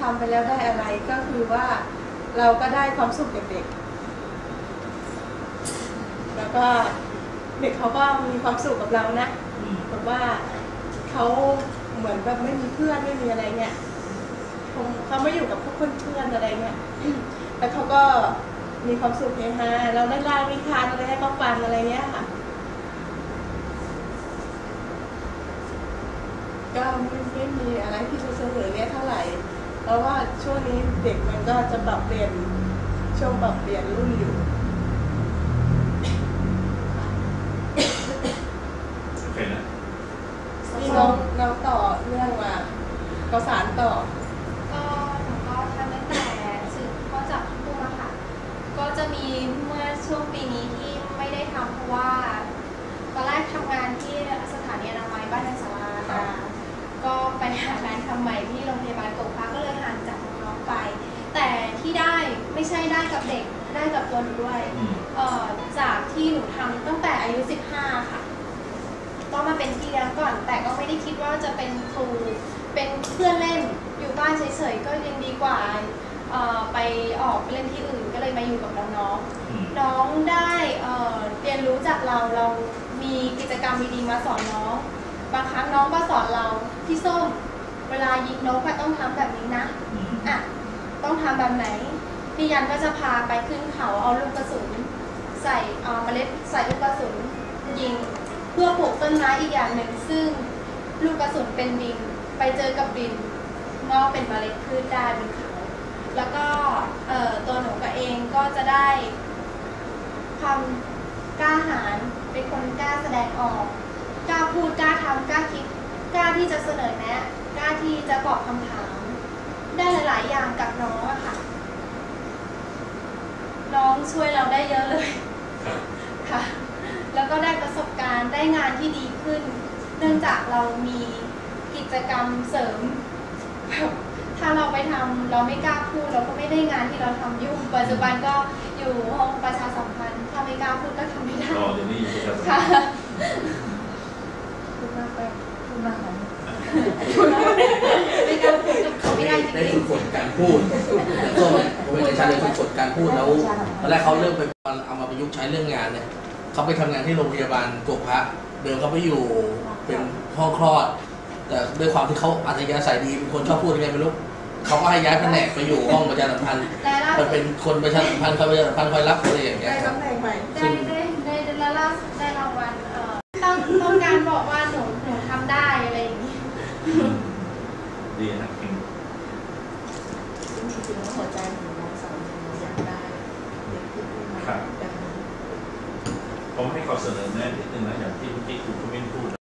ทำไปแล้วได้อะไรก็คือว่าเราก็ได้ความสุขเด็กๆแล้วก็เด็กเขาก็มีความสุขกับเรานะแบบว่าเขาเหมือนแบบไม่มีเพื่อนไม่มีอะไรเงี้ยเขาไม่อยู่กับพวกเพื่อนๆอะไรเงี้ยแล้วเขาก็มีความสุขเฮฮาเราได้เล่านิทานอะไรให้เขาฟังอะไรเงี้ยค่ะ ก็ไม่ไม่มีอะไรที่จะเสนอเนี่ยเท่า ร่เพราะว่าช่วงนี้เด็กมันก็จะปรับเปลี่ยนช่วงปรับเปลี่ยนรุ่นอยู่โอเคนะนี่น้องน้องต่อเรื่องมาเขาสารต่อ ก็หนูก็ทำตั้งแต่สื่อก็จับคู่มาค่ะก็จะมีเมื่อช่วงปีนี้ที่ไม่ได้ทำเพราะว่า กับเด็กได้กับตัวหนูด้วยอืมเอ่อจากที่หนูทำตั้งแต่อายุ 15 ค่ะ ก็มาเป็นพี่เลี้ยงก่อน แต่ก็ไม่ได้คิดว่าจะเป็นครู เป็นเพื่อนเล่นอยู่บ้านเฉยๆก็ยังดีกว่าเอ่อไปออกเล่นที่อื่นก็เลยมาอยู่กับน้องๆอืมน้องได้เอ่อเรียนรู้จากเราเรามีกิจกรรมดีๆมาสอนน้อง บางครั้งน้องก็สอนเราพี่ส้ม เวลายิงนกอะต้องทำแบบนี้นะอืมอะต้องทำแบบไหน พี่ยันก็จะพาไปขึ้นเขาเอาลูกกระสุน ใส่เอาเมล็ดใส่ลูกกระสุนยิง เพื่อปลูกต้นไม้อีกอย่างหนึ่งซึ่งลูกกระสุนเป็นดินไปเจอกับดินงอกเป็นเมล็ดพืชได้บนเขาแล้วก็เอ่อตัวหนูก็เองก็จะได้ความกล้าหาญเป็นคนกล้าแสดงออกกล้าพูดกล้าทำกล้าคิดกล้าที่จะเสนอแนะกล้าที่จะตอบคำถาม ได้หลาย ๆ อย่างกับน้องอะค่ะ น้องช่วยเราได้เยอะเลยครับค่ะแล้วก็ได้ประสบการณ์ได้งานที่ดีขึ้น เนื่องจากเรามีกิจกรรมเสริมแบบถ้าเราไปทำเราไม่กล้าพูดเราก็ไม่ได้งานที่เราทำอยู่ปัจจุบันก็อยู่ห้องประชาสัมพันธ์ถ้าไม่กล้าพูดก็ทำไม่ได้รอเดี๋ยวนี้อยู่ประชาสัมพัค่ะนธ์คุณมากไปคุณมาของไม่กล้าพูดกับเขาไม่ได้จได้ริฝึงกฝนการพูด อย่างส้มเนี่ยผมเป็นอาจารย์ได้ฝึกฝนการพูดแล้วตอนแรกเขาเริ่มไปเอามาประยุกต์ใช้เรื่องงานเนี่ยเขาไปทำงานที่โรงพยาบาลกกพระเดิมเขาไปอยู่เป็นห้องคลอด แต่ด้วยความที่เขาอัธยาศัยดีเป็นคนชอบพูดยังไงไม่รู้เขาก็ให้ย้ายแผนกไปอยู่ห้องประชาสัมพันธ์ๆและล่ามัสุนดเป็นคนประชาสัมพันธ์คอยประชาสัมพันธ์คอยรับอะไรอย่างเงี้ยได้ครับตำแหน่งใหม่ได้ได้ได้และล่าสุดได้รางวัลเอ่อต้องต้องการบอกว่าหนูหนูทำได้อะไรอย่างนี้ดีนะจริง จริงๆแล้วหัวใจของน้องสาวเนี่ยอยากได้เด็กที่พูดมาแบบนี้ ผมให้ข้อเสนอแนะนิดนึงนะอย่างที่เมื่อกี้คุณมิ้นพูด